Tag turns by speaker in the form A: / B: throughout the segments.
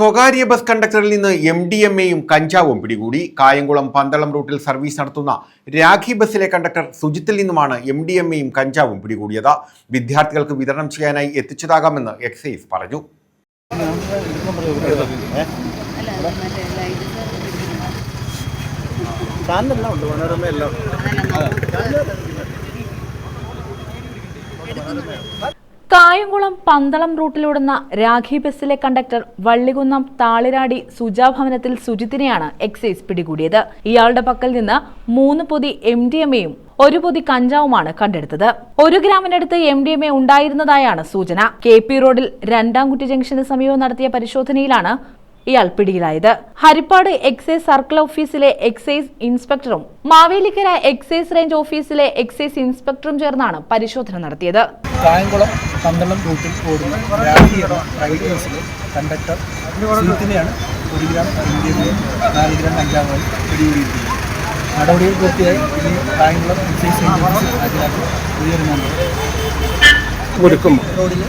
A: സ്വകാര്യ ബസ് കണ്ടക്ടറിൽ നിന്ന് M D M എയും കഞ്ചാവും പിടികൂടി. കായംകുളം പന്തളം റൂട്ടിൽ സർവീസ് നടത്തുന്ന രാഖി ബസ്സിലെ കണ്ടക്ടർ സുജിത്തിൽ നിന്നുമാണ് എം ഡി എം എയും കഞ്ചാവും പിടികൂടിയത്. വിദ്യാർത്ഥികൾക്ക് വിതരണം ചെയ്യാനായി എത്തിച്ചതാകാമെന്ന് എക്സൈസ് പറഞ്ഞു.
B: കായംകുളം പന്തളം റൂട്ടിലോടുന്ന രാഖി ബസ്സിലെ കണ്ടക്ടർ വള്ളികുന്നം താളിരാടി സുജാഭവനത്തിൽ സുജിത്തിനെയാണ് എക്സൈസ് പിടികൂടിയത്. ഇയാളുടെ പക്കൽ നിന്ന് മൂന്ന് പൊതി എം ഡി എം എയും ഒരു പൊതി കഞ്ചാവുമാണ് കണ്ടെടുത്തത്. ഒരു ഗ്രാമിനടുത്ത് എം ഡി എം എ ഉണ്ടായിരുന്നതായാണ് സൂചന. കെ പി റോഡിൽ രണ്ടാംകുട്ടി ജംഗ്ഷന് സമീപം നടത്തിയ പരിശോധനയിലാണ് ഇയാൾ പിടിയിലായത്. ഹരിപ്പാട് എക്സൈസ് സർക്കിൾ ഓഫീസിലെ എക്സൈസ് ഇൻസ്പെക്ടറും മാവേലിക്കര എക്സൈസ് റേഞ്ച് ഓഫീസിലെ എക്സൈസ് ഇൻസ്പെക്ടറും ചേർന്നാണ് പരിശോധന നടത്തിയത്.
C: കായംകുളം പന്തളം റൂട്ടിൽ ഓടുന്ന രാഖി എന്ന പ്രൈവറ്റ് ബസ്സിലെ കണ്ടക്ടർ സുഹൃത്തിനെയാണ് ഒരു ഗ്രാം ഇന്ത്യയിലെ നാല് ഗ്രാം കഞ്ചാവായി പിടികൂടിയിരിക്കുന്നത് നടപടികൾ പൂർത്തിയായി ഇനി കായംകുളം എക്സൈസ് റേഞ്ച് ഓഫീസിൽ ഹാജരാക്കി ഉയരുന്നുണ്ട്.
D: കൊടുക്കും
C: റോഡിൽ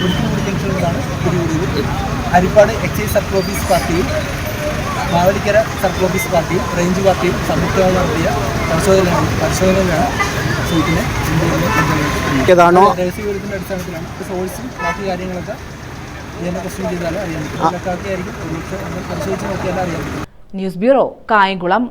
C: മുരിക്കുംകുടി ജംഗ്ഷനിലാണ് പിടികൂടിയത്. ഹരിപ്പാട് എക്സൈസ് സർക്കിൾ ഓഫീസ് പാർട്ടിയും മാവലിക്കര സർക്കിൾ ഓഫീസ് പാർട്ടിയും റേഞ്ച് പാർട്ടിയും സംയുക്തമായി നടത്തിയ പരിശോധനയാണ്. പരിശോധനയിലാണ് സുഹൃത്തിനെ ഇന്ത്യയിലെ രഹസ്യ
D: ഏതാണോ?
C: രഹസ്യവിവരത്തിന്റെ അടിസ്ഥാനത്തിലാണ്. ഇപ്പോൾ സോഴ്സും ബാക്കി കാര്യങ്ങളൊക്കെ ഇതിനെ പ്രശ്നം ചെയ്താലും അറിയാൻ പറ്റും. ആയിരിക്കും ഒരു പക്ഷേ നമ്മൾ പരിശോധിച്ച് നോക്കിയാലും അറിയാൻ പറ്റും.
B: News bureau Kayamkulam.